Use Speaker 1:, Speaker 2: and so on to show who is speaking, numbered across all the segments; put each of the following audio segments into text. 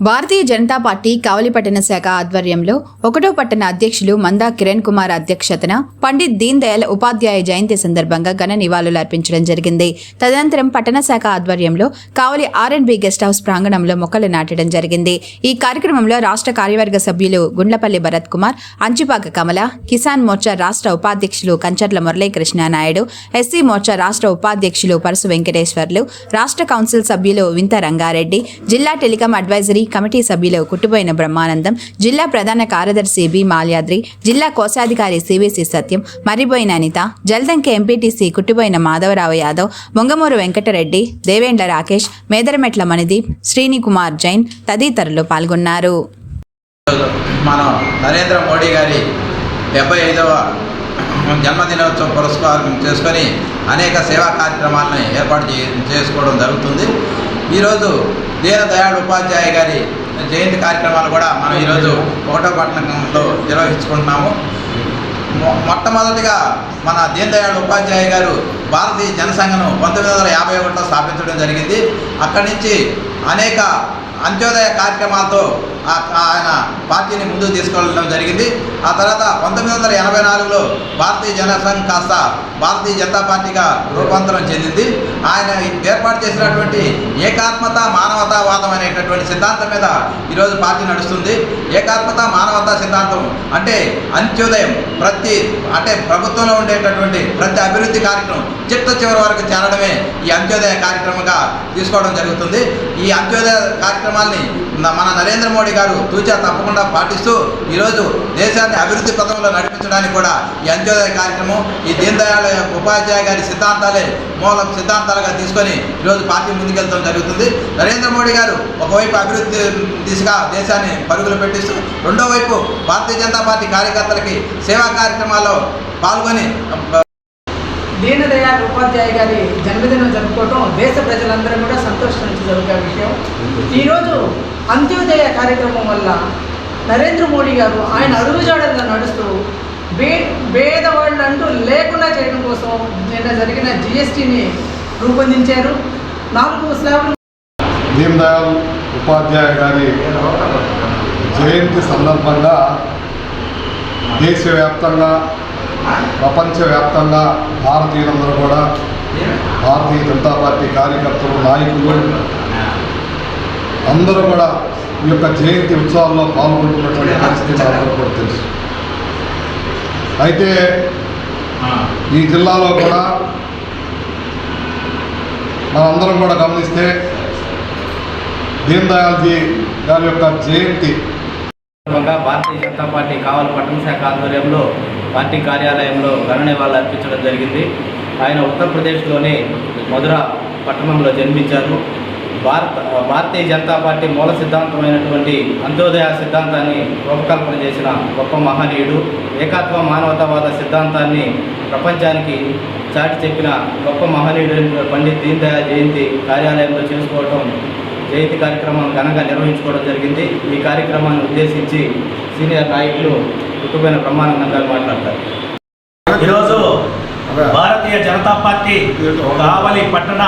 Speaker 1: Bharatiya Janata party కావలి పట్టణ శాఖ ఆధ్వర్యంలో ఒకటో పట్టణ అధ్యక్షులు మందా కిరణ్ కుమార్ అధ్యక్షతన పండిత్ దీన్ దయాళ్ ఉపాధ్యాయ జయంతి సందర్భంగా ఘన నివాళులు అర్పించడం జరిగింది. తదనంతరం పట్టణ శాఖ ఆధ్వర్యంలో Kavali R and B guest house ప్రాంగణంలో మొక్కలు నాటడం జరిగింది. ఈ కార్యక్రమంలో రాష్ట్ర కార్యవర్గ సభ్యులు గుండ్లపల్లి భరత్ కుమార్ అంచిపాక కమల కిసాన్ మోర్చా రాష్ట్ర ఉపాధ్యక్షులు కంచర్ల మురళీకృష్ణ నాయుడు ఎస్సీ మోర్చా రాష్ట్ర ఉపాధ్యక్షులు పరసు వెంకటేశ్వర్లు రాష్ట్ర కౌన్సిల్ సభ్యులు వింత రంగారెడ్డి జిల్లా టెలికాం అడ్వైజరీ కమిటీ సభ్యులు కుట్టుబోయిన బ్రహ్మానందం జిల్లా ప్రధాన కార్యదర్శి బి మాల్యాద్రి జిల్లా కోశాధికారి సివిసి సత్యం మరిపోయిన అనిత జల్దంక ఎంపీటీసీ కుట్టుబోయిన మాధవరావు యాదవ్ బొంగమూరు వెంకటరెడ్డి దేవేంద్ర రాకేష్ మేదరమెట్ల మణిదీప్ శ్రీని కుమార్ జైన్ తదితరులు పాల్గొన్నారు.
Speaker 2: మనం నరేంద్ర మోడీ గారి డెబ్బై ఐదవ జన్మదినోత్సవం పురస్కారం చేసుకొని అనేక సేవా కార్యక్రమాలను ఏర్పాటు చేసుకోవడం జరుగుతుంది. ఈరోజు దీన దయాళ్ ఉపాధ్యాయ గారి జయంతి కార్యక్రమాలు కూడా మనం ఈరోజు ఒకటో పట్టణంలో నిర్వహించుకుంటున్నాము. మొ- మొట్టమొదటిగా మన దీనదయాళ్ ఉపాధ్యాయ గారు భారతీయ జనసంఘను పంతొమ్మిది వందల యాభై ఒకటిలో స్థాపించడం జరిగింది. అక్కడి నుంచి అనేక అంత్యోదయ కార్యక్రమాలతో ఆయన పార్టీని ముందుకు తీసుకెళ్ళడం జరిగింది. ఆ తర్వాత పంతొమ్మిది వందల ఎనభై నాలుగులో భారతీయ జనసంఘ్ కాస్త భారతీయ జనతా పార్టీగా రూపాంతరం చెందింది. ఆయన ఏర్పాటు చేసినటువంటి ఏకాత్మత మానవతావాదం అనేటటువంటి సిద్ధాంతం మీద ఈరోజు పార్టీ నడుస్తుంది. ఏకాత్మత మానవతా సిద్ధాంతం అంటే అంత్యోదయం ప్రతి అంటే ప్రభుత్వంలో ఉండేటటువంటి ప్రతి అభివృద్ధి కార్యక్రమం చిట్ట చివరి వరకు చేరడమే ఈ అంత్యోదయ కార్యక్రమంగా తీసుకోవడం జరుగుతుంది. ఈ అంత్యోదయ కార్యక్రమాల్ని మన నరేంద్ర మోడీ గారు తూచా తప్పకుండా పాటిస్తూ ఈరోజు దేశాన్ని అభివృద్ధి పథంలో నడిపించడానికి కూడా ఈ అంత్యోదయ కార్యక్రమం ఈ దీన్ దయాళ ఉపాధ్యాయ గారి సిద్ధాంతాలే మూల సిద్ధాంతాలుగా తీసుకొని ఈరోజు పార్టీ ముందుకెళ్తాం జరుగుతుంది. నరేంద్ర మోడీ గారు ఒకవైపు అభివృద్ధి దిశగా దేశాన్ని పరుగులు పెట్టిస్తూ రెండో వైపు భారతీయ జనతా పార్టీ కార్యకర్తలకి సేవా కార్యక్రమాల్లో పాల్గొని
Speaker 3: దీనదయాళ్ ఉపాధ్యాయ గారి జన్మదినం జరుపుకోవటం దేశ ప్రజలందరూ కూడా సంతోషించి జరుగుతున్న విషయం. ఈరోజు అంత్యోదయ కార్యక్రమం వల్ల నరేంద్ర మోడీ గారు ఆయన అడుగుజాడల్లో నడుస్తూ బే భేదవాళ్ళు అంటూ లేకుండా చేయడం కోసం నిన్న జరిగిన జిఎస్టీని రూపొందించారు. నాలుగు స్లాబ్లు
Speaker 4: దీన్ ఉపాధ్యాయ గారి జయంతి సందర్భంగా దేశవ్యాప్తంగా ప్రపంచవ్యాప్తంగా భారతీయులందరూ కూడా భారతీయ జనతా పార్టీ కార్యకర్తలు నాయకులు అందరూ కూడా ఈ యొక్క జయంతి ఉత్సవాల్లో పాల్గొంటున్నటువంటి పరిస్థితి అందరూ కూడా తెలుసు. అయితే ఈ జిల్లాలో కూడా మనందరం కూడా గమనిస్తే దీన్ దయాల్జీ గారి యొక్క జయంతి
Speaker 5: సందర్భంగా భారతీయ జనతా పార్టీ కావలి పట్టణ శాఖ ఆధ్వర్యంలో పార్టీ కార్యాలయంలో ఘన నివాళులు అర్పించడం జరిగింది. ఆయన ఉత్తరప్రదేశ్లోని మధుర పట్టణంలో జన్మించారు. భారత భారతీయ జనతా పార్టీ మూల సిద్ధాంతమైనటువంటి అంత్యోదయ సిద్ధాంతాన్ని రూపకల్పన చేసిన గొప్ప మహనీయుడు ఏకాత్మ మానవతావాద సిద్ధాంతాన్ని ప్రపంచానికి చాటి చెప్పిన గొప్ప మహనీయుడు పండిత్ దీన్ దయాళ్ జయంతి కార్యాలయంలో చేసుకోవటం జయంతి కార్యక్రమం ఘనంగా నిర్వహించుకోవడం జరిగింది. ఈ కార్యక్రమాన్ని ఉద్దేశించి సీనియర్ నాయకులు కుటుంబైన బ్రహ్మానందం గారు మాట్లాడతారు.
Speaker 6: ఈరోజు భారతీయ జనతా పార్టీ కావలి పట్టణ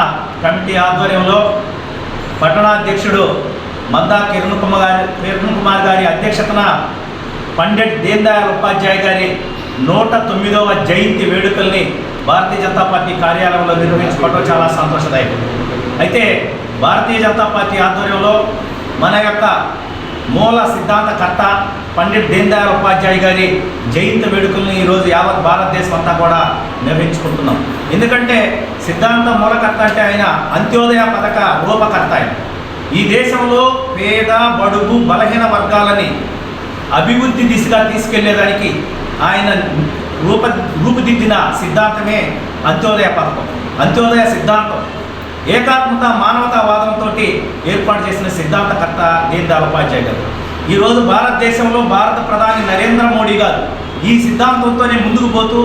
Speaker 6: కమిటీ ఆధ్వర్యంలో పట్టణాధ్యక్షుడు మందా కిరణ్ కుమార్ గారి కిరణ్ కుమార్ గారి అధ్యక్షతన పండిట్ దీన్ దయాళ్ ఉపాధ్యాయ గారి నూట తొమ్మిదవ జయంతి వేడుకల్ని భారతీయ జనతా పార్టీ కార్యాలయంలో నిర్వహించుకోవడం చాలా సంతోషదాయకం. అయితే భారతీయ జనతా పార్టీ ఆధ్వర్యంలో మన యొక్క మూల సిద్ధాంతకర్త పండిట్ దీన్ దయాళ్ ఉపాధ్యాయ గారి జయంతి వేడుకల్ని ఈరోజు యావత్ భారతదేశం అంతా కూడా నిర్వహించుకుంటున్నాం. ఎందుకంటే సిద్ధాంత మూలకర్త అంటే ఆయన అంత్యోదయ పథక రూపకర్త ఆయన. ఈ దేశంలో పేద బడుగు బలహీన వర్గాలని అభివృద్ధి దిశగా తీసుకెళ్ళేదానికి ఆయన రూప రూపుదిద్దిన సిద్ధాంతమే అంత్యోదయ పథకం. అంత్యోదయ సిద్ధాంతం. ఏకాత్మత మానవతావాదంతో ఏర్పాటు చేసిన సిద్ధాంతకర్త దీన్ దయాళ్ ఉపాధ్యాయ గారు. ఈరోజు భారతదేశంలో భారత ప్రధాని నరేంద్ర మోడీ గారు ఈ సిద్ధాంతంతోనే ముందుకు పోతూ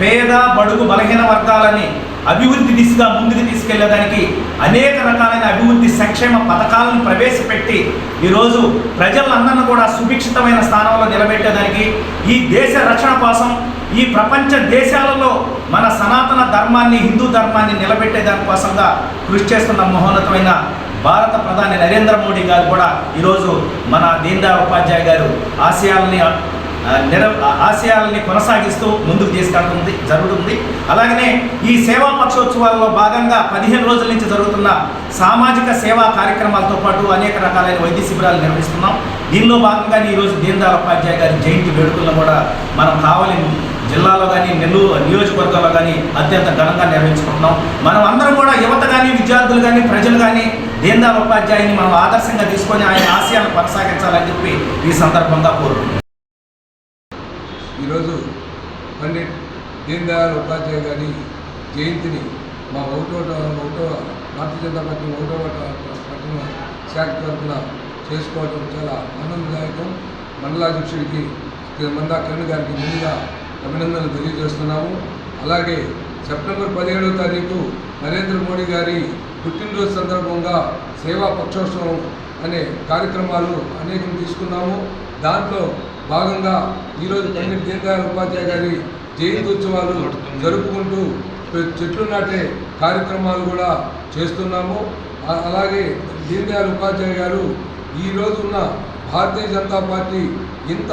Speaker 6: పేద బడుగు బలహీన వర్గాలని అభివృద్ధి దిశగా ముందుకు తీసుకెళ్ళేదానికి అనేక రకాలైన అభివృద్ధి సంక్షేమ పథకాలను ప్రవేశపెట్టి ఈరోజు ప్రజలందరినీ కూడా సుభిక్షితమైన స్థానంలో నిలబెట్టేదానికి ఈ దేశ రక్షణ కోసం ఈ ప్రపంచ దేశాలలో మన సనాతన ధర్మాన్ని హిందూ ధర్మాన్ని నిలబెట్టే దానికోసంగా కృషి చేస్తున్న మహోన్నతమైన భారత ప్రధాని నరేంద్ర మోడీ గారు కూడా ఈరోజు మన దీన్ దయాళ్ ఉపాధ్యాయ గారు ఆశయాలని నిర ఆశయాలని కొనసాగిస్తూ ముందుకు తీసుకెళ్తుంది జరుగుతుంది. అలాగనే ఈ సేవా పక్షోత్సవాల్లో భాగంగా పదిహేను రోజుల నుంచి జరుగుతున్న సామాజిక సేవా కార్యక్రమాలతో పాటు అనేక రకాలైన వైద్య శిబిరాలు నిర్వహిస్తున్నాం. దీనిలో భాగంగానే ఈరోజు దీన్ దయాళ్ ఉపాధ్యాయ గారి జయంతి వేడుకలను కూడా మనం కావాలి జిల్లాలో కానీ నెల్లూరు నియోజకవర్గంలో కానీ అత్యంత ఘనంగా నిర్వహించుకుంటున్నాం. మనం అందరం కూడా యువత కానీ విద్యార్థులు కానీ ప్రజలు కానీ దీన్ ఉపాధ్యాయుని మనం ఆదర్శంగా తీసుకొని ఆయన ఆశయాలను కొనసాగించాలని చెప్పి ఈ సందర్భంగా కోరుకుంటున్నాం.
Speaker 7: ఈరోజు పండిట్ దీన్ దయాళ్ ఉపాధ్యాయ గారి జయంతిని మా ఒకటో ఒకటో భారతీయ జనతా పార్టీ ఒకటో పట్టణ శాఖ తరఫున చేసుకోవడం చాలా ఆనందదాయకం. మండలాధ్యక్షుడికి మందా కరణ్ గారికి ముందుగా అభినందనలు తెలియజేస్తున్నాము. అలాగే సెప్టెంబర్ పదిహేడవ తారీఖు నరేంద్ర మోడీ గారి పుట్టినరోజు సందర్భంగా సేవా పక్షోత్సవం అనే కార్యక్రమాలు అనేకం తీసుకున్నాము. దాంట్లో భాగంగా ఈరోజు పండిట్ దీన్ ఉపాధ్యాయ గారి జయంతోత్సవాలు జరుపుకుంటూ చెట్లు నాటే కార్యక్రమాలు కూడా చేస్తున్నాము. అలాగే దీన్ ఉపాధ్యాయ గారు ఈరోజు ఉన్న భారతీయ జనతా పార్టీ ఇంత